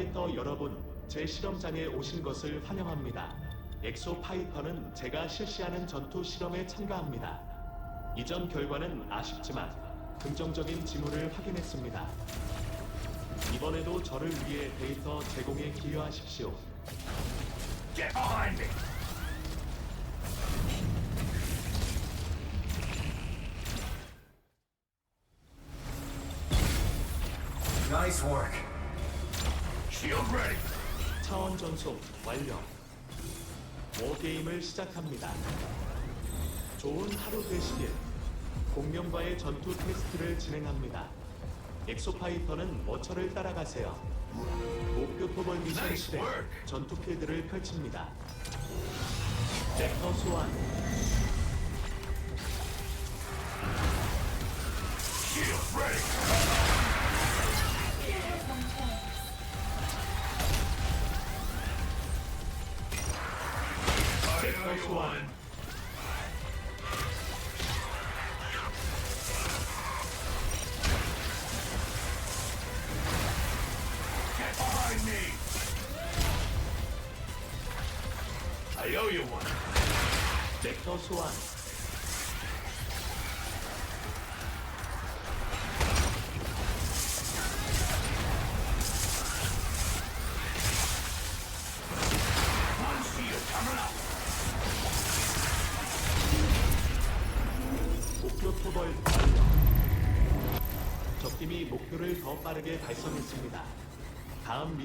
파이터 여러분, 제 실험장에 오신 것을 환영합니다. 엑소 파이터는 제가 실시하는 전투 실험에 참가합니다. 이전 결과는 아쉽지만 긍정적인 징후를 확인했습니다. 이번에도 저를 위해 데이터 제공에 기여하십시오. Get behind me! Nice work. 차원 전송 완료. 워게임을 시작합니다. 좋은 하루 되시길. 공룡과의 전투 테스트를 진행합니다. 엑소파이터는 워처를 따라가세요. 목표 토벌 미션 실행. 전투 필드를 펼칩니다. 벡터 소환, Shield ready. one. Get behind me! I owe you one. Take those one.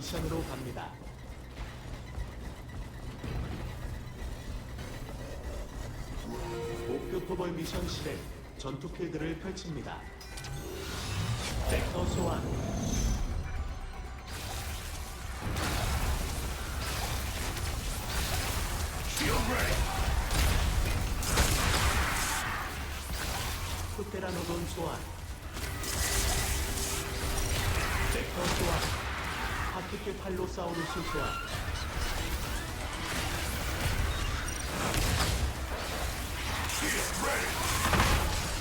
미션으로 갑니다. 목표 토벌 미션 실행 전투 필드를 펼칩니다. 벡터 소환. 프테라노돈 소환 벡터 소환 파티케팔로사우루스 소환 Shield ready.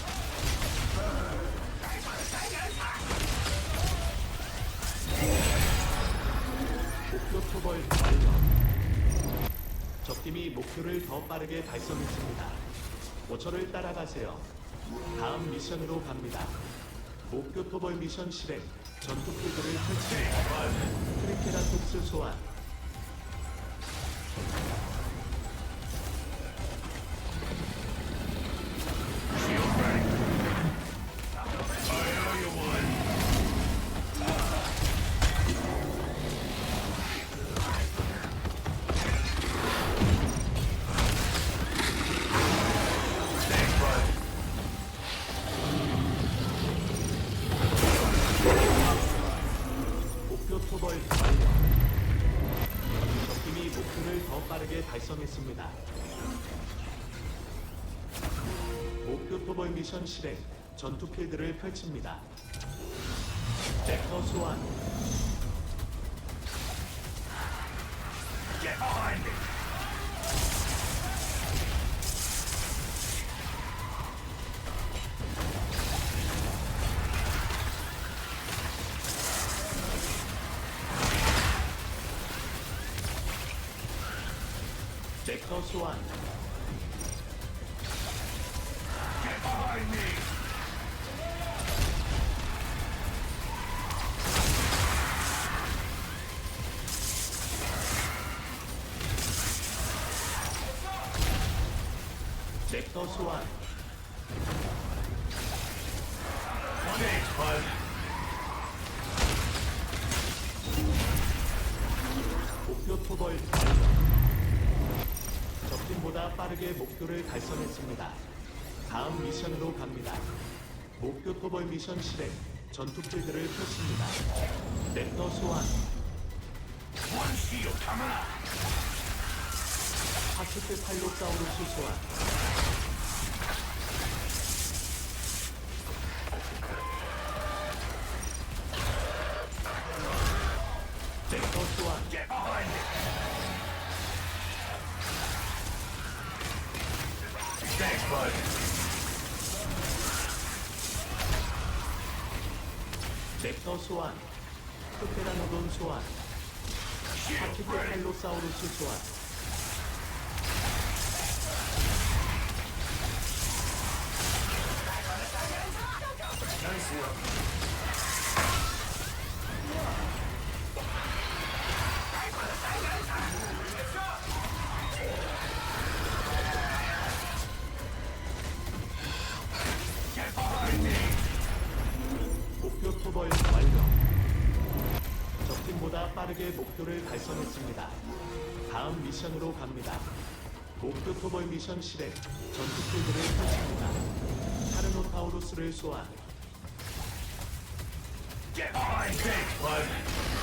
목표 토벌 완료. 적팀이 목표를 더 빠르게 달성했습니다. 모처를 따라가세요. 다음 미션으로 갑니다. 목표 토벌 미션 실행. 전투 필드를 펼칩니다. 트리케라톱스 소환. 미션 실행. 전투 필드를 펼칩니다. 벡터 소환. Get behind me. 빠르게 목표를 달성했습니다. 다음 미션으로 갑니다. 목표 토벌 미션 실행. 전투 필드를 펼칩니다. 벡터 소환. Coming up. 파스트 팔로사우루스 소환. 헬로사우루스 소환. 목표 빠르게 목표를 달성했습니다. 다음 미션으로 갑니다. 목표 토벌 미션 실행. 전투 필드를 펼칩니다. 카르노타우루스를 소환. Get behind me, bud.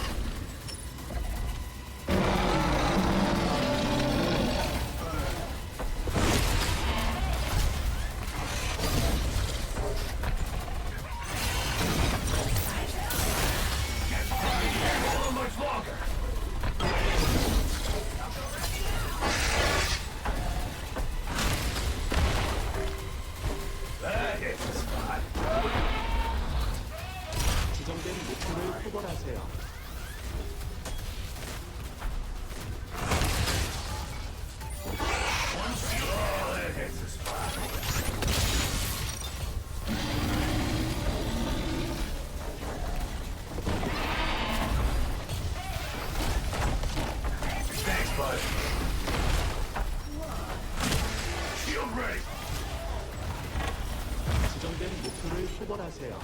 지정된 목표를 토벌하세요.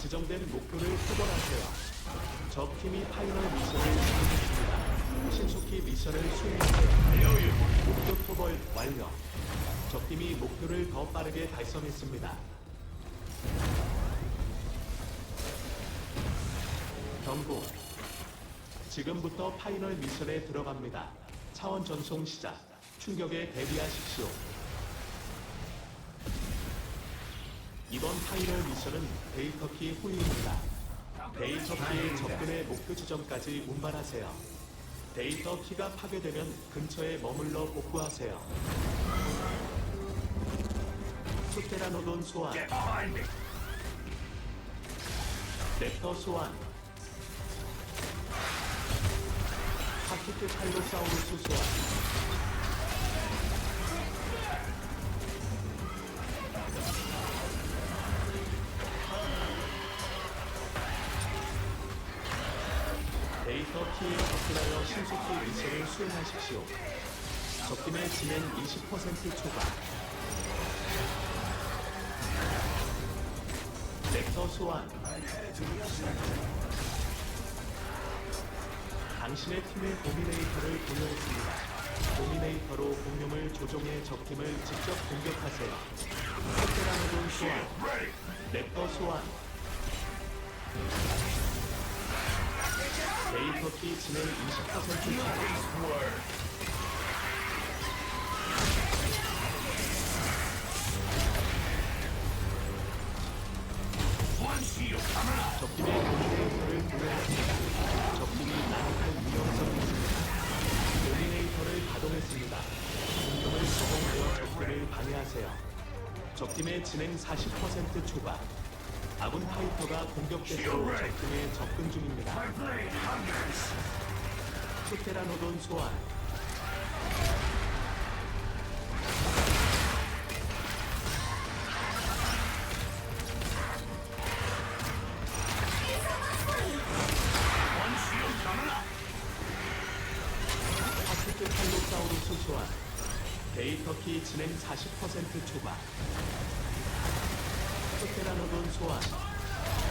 지정된 목표를 토벌하세요. 적 팀이 파이널 미션을 진행했습니다. 신속히 미션을 수행하세요. 목표 토벌 완료. 적 팀이 목표를 더 빠르게 달성했습니다. 경고. 지금부터 파이널 미션에 들어갑니다. 차원 전송 시작. 충격에 대비하십시오. 이번 파이널 미션은 데이터키 후위입니다. 데이터키의 접근의 목표 지점까지 운반하세요. 데이터 키가 파괴되면 근처에 머물러 복구하세요. 수테라노돈 소환. 랩터 소환, 파키트 칼로사우루스 소환, 키에 접근하여 신속히 미션을 수행하십시오. 적팀의 진행 20% 초과. 렉터 소환. 당신의 팀의 도미네이터를 공유했습니다. 도미네이터로 공룡을 조종해 적팀을 직접 공격하세요. 테라노돈 소환. 랩터 소환. 데이터 키 진행 20% 초과. Word. One shield coming up. 적팀의 도미네이터를 공유했습니다. 적팀이 나락할 위험성이 있습니다. 도미네이터를 가동했습니다. 공격을 적용하여 적팀을 방해하세요. 적팀의 진행 40% 초과. 파이터가 공격대로 적팀에 접근 중입니다. 수테라노돈 소환. One shield coming up. 파스트 칼로사우루스 소환. 데이터 키 진행 40% 초과. 수테라노돈 소환.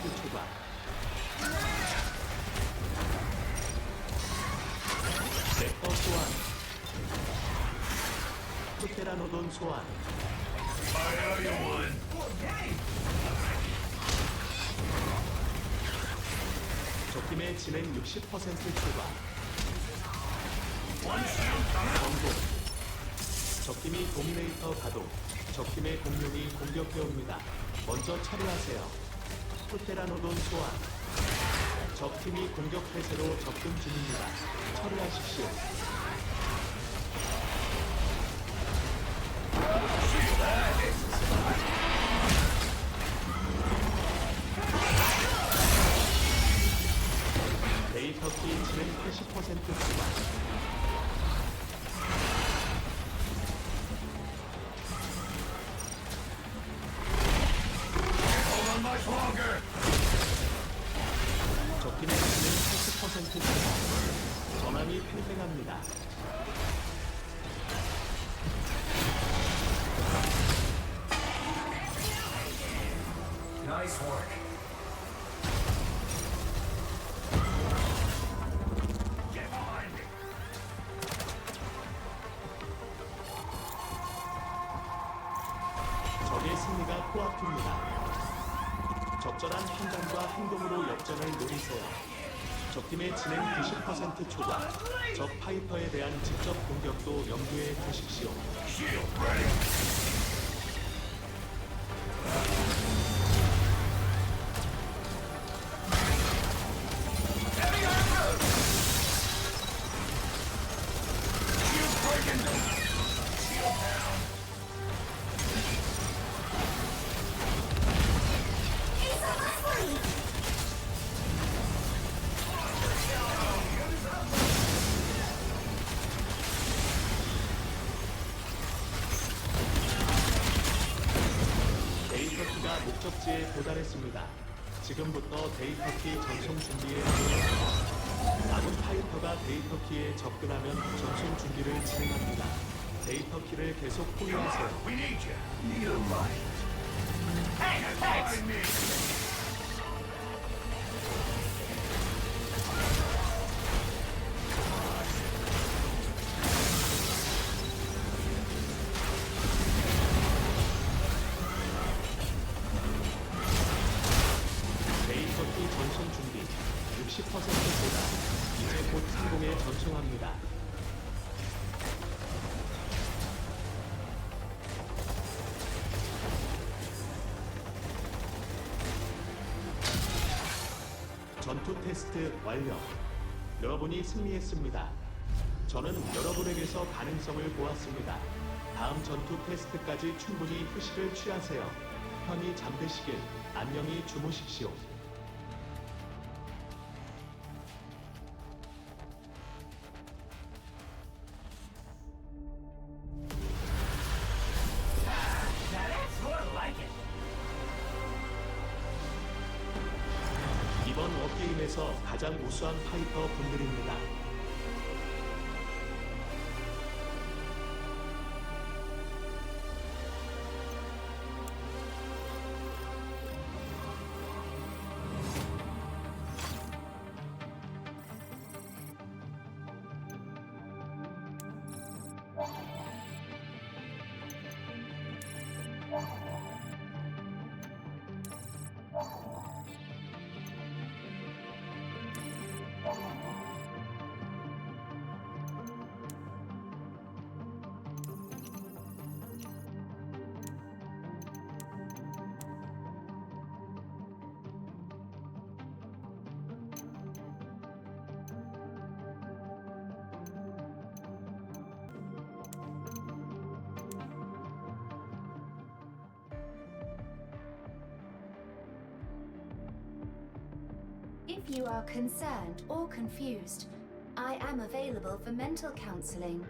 소환. 소환. 적팀의 진행 60% 초과. 적팀이 도미네이터 가동. 적팀의 공룡이 공격해옵니다. 먼저 처리하세요. 프테라노돈 소환. 적팀이 공격 태세로 접근 중입니다. 처리하십시오. 80% 추가. 전환이 팽팽합니다. Nice work. 팀의 진행 90% 초과. 적 파이퍼에 대한 직접 공격도 염두에 두십시오. 목적지에 도달했습니다. 지금부터 데이터키 전송 준비에. 남은 파이터가 데이터키에 접근하면 전송 준비를 진행합니다. 데이터키를 계속 포위하세요. 테스트 완료. 여러분이 승리했습니다. 저는 여러분에게서 가능성을 보았습니다. 다음 전투 테스트까지 충분히 휴식을 취하세요. 편히 잠드시길 안녕히 주무십시오. 워게임에서 가장 우수한 파이터 분들입니다. If you are concerned or confused, I am available for mental counseling.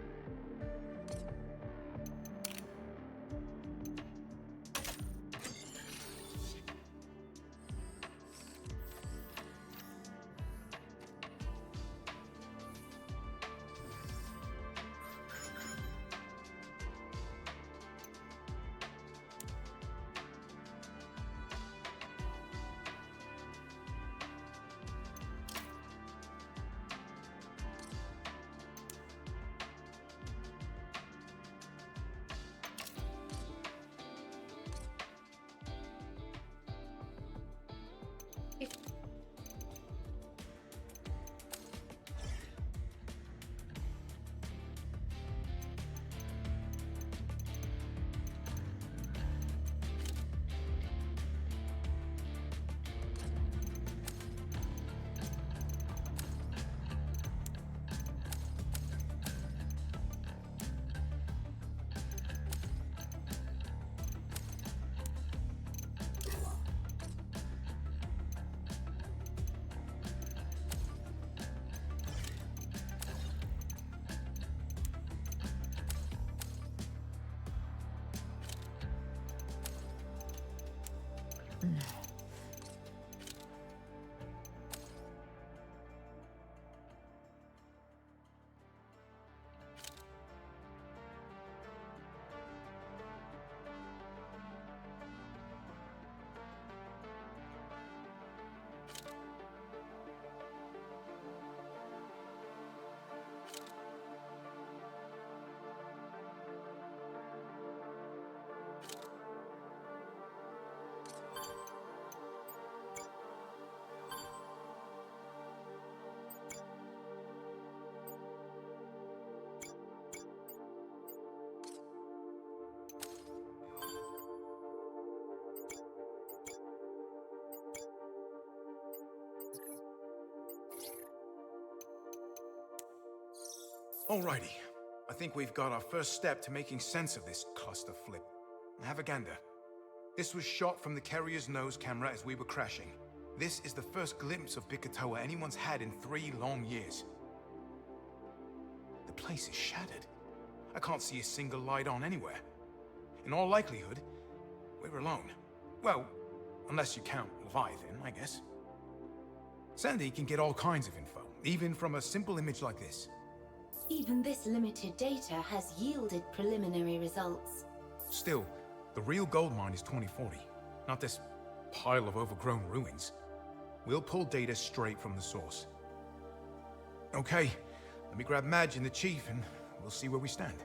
Mm. Alrighty. I think we've got our first step to making sense of this cluster flip. Have a gander. This was shot from the carrier's nose camera as we were crashing. This is the first glimpse of Bikatoa anyone's had in three long years. The place is shattered. I can't see a single light on anywhere. In all likelihood, we're alone. Well, unless you count Leviathan, I guess. Sandy can get all kinds of info, even from a simple image like this. Even this limited data has yielded preliminary results. Still, the real gold mine is 2040, not this pile of overgrown ruins. We'll pull data straight from the source. Okay, let me grab Madge and the Chief and we'll see where we stand.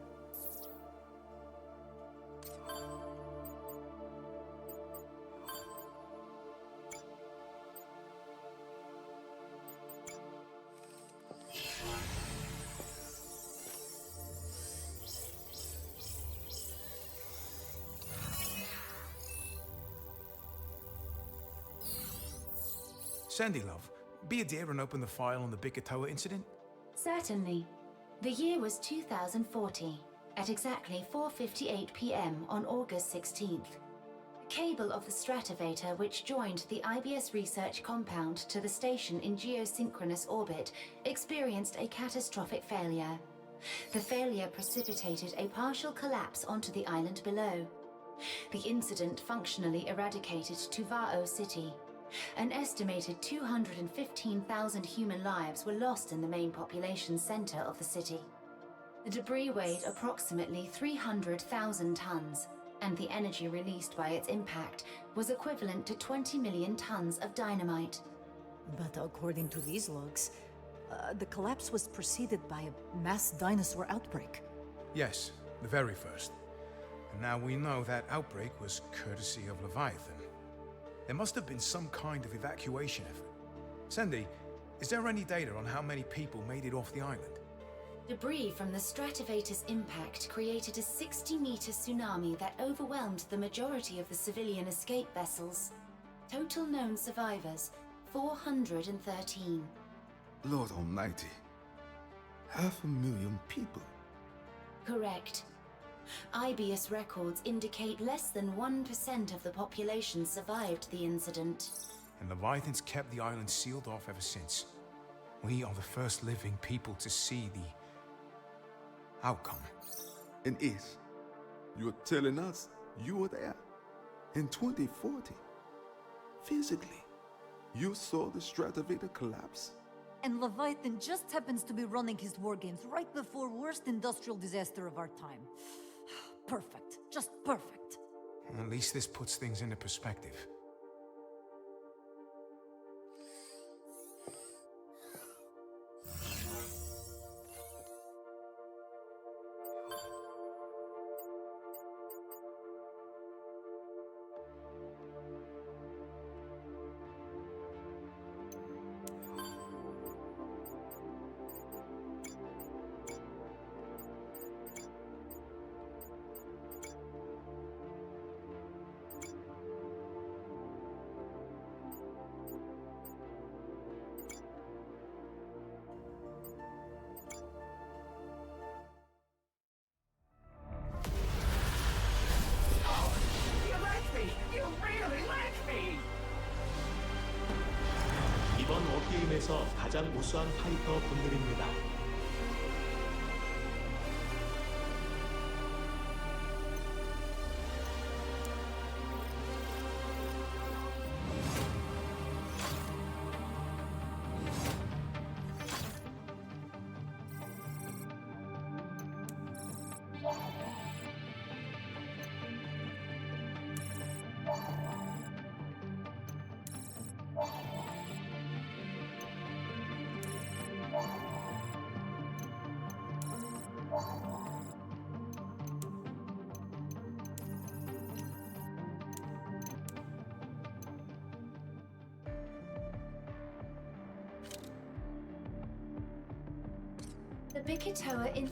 Sandy, love, be a dear and open the file on the Bikatoa incident. Certainly. The year was 2040, at exactly 4:58 p.m. on August 16th. The cable of the Stratovator which joined the IBS research compound to the station in geosynchronous orbit experienced a catastrophic failure. The failure precipitated a partial collapse onto the island below. The incident functionally eradicated Tuvao City. An estimated 215,000 human lives were lost in the main population center of the city. The debris weighed approximately 300,000 tons, and the energy released by its impact was equivalent to 20 million tons of dynamite. But according to these logs, uh, the collapse was preceded by a mass dinosaur outbreak. Yes, the very first. And now we know that outbreak was courtesy of Leviathan. There must have been some kind of evacuation effort. Sandy, is there any data on how many people made it off the island? Debris from the Stratovator's impact created a 60 meter tsunami that overwhelmed the majority of the civilian escape vessels. Total known survivors 413. Lord Almighty. Half a million people. Correct. IBS records indicate less than 1% of the population survived the incident. And Leviathan's kept the island sealed off ever since. We are the first living people to see the outcome. And Is, you're telling us you were there in 2040. Physically, you saw the Stratovator collapse. And Leviathan just happens to be running his war games right before worst industrial disaster of our time. Perfect. Just perfect. At least this puts things into perspective. 워게임에서 가장 우수한 파이터 분들입니다. the Bicca Tower in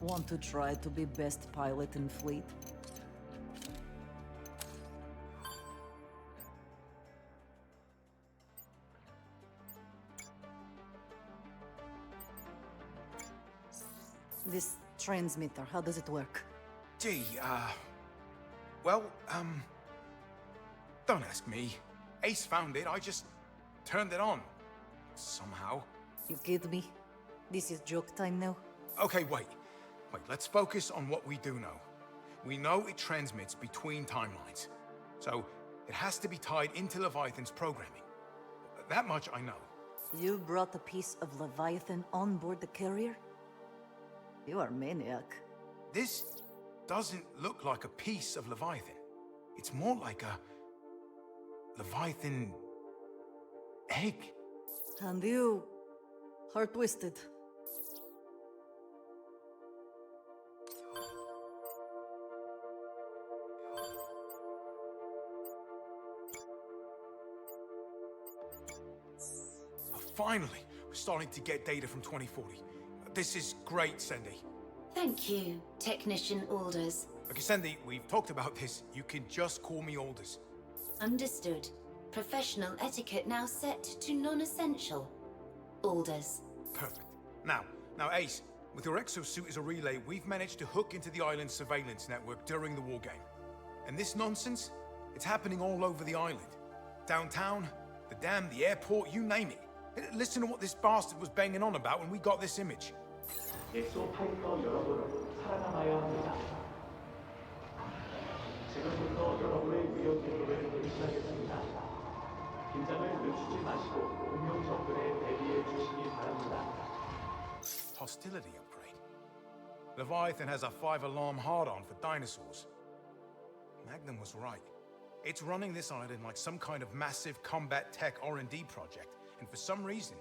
Want to try to be best pilot in fleet? This transmitter, how does it work? Gee, uh. Well, um. Don't ask me. Ace found it, I just turned it on. Somehow. You kid me? This is joke time now? Okay, wait. Wait, let's focus on what we do know. We know it transmits between timelines. So, it has to be tied into Leviathan's programming. That much I know. You brought a piece of Leviathan on board the carrier? You are maniac. This doesn't look like a piece of Leviathan. It's more like a. Leviathan. egg. And you are twisted. Finally, we're starting to get data from 2040. This is great, Sandy. Thank you, Technician Alders. Okay, Sandy, we've talked about this. You can just call me Alders. Understood. Professional etiquette now set to non essential. Alders. Perfect. Now, now, Ace, with your exosuit as a relay, we've managed to hook into the island's surveillance network during the war game. And this nonsense, it's happening all over the island. Downtown, the dam, the airport, you name it. L- Listen to what this bastard was banging on about when we got this image. 엑소 파이터 여러분, 살아남아야 합니다. 지금부터 여러분의 위협 경로를 개시하겠습니다. 긴장을 늦추지 마시고 운명 접근에 대비해 주시기 바랍니다. Hostility upgrade. Leviathan has a five-alarm hard-on for dinosaurs. Magnum was right. It's running this island like some kind of massive combat tech R&D project, and for some reason,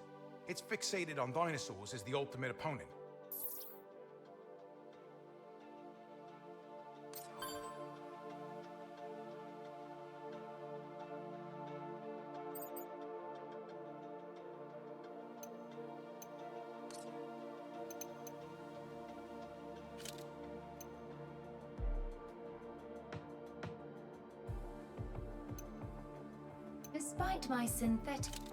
it's fixated on dinosaurs as the ultimate opponent. Despite my synthetic.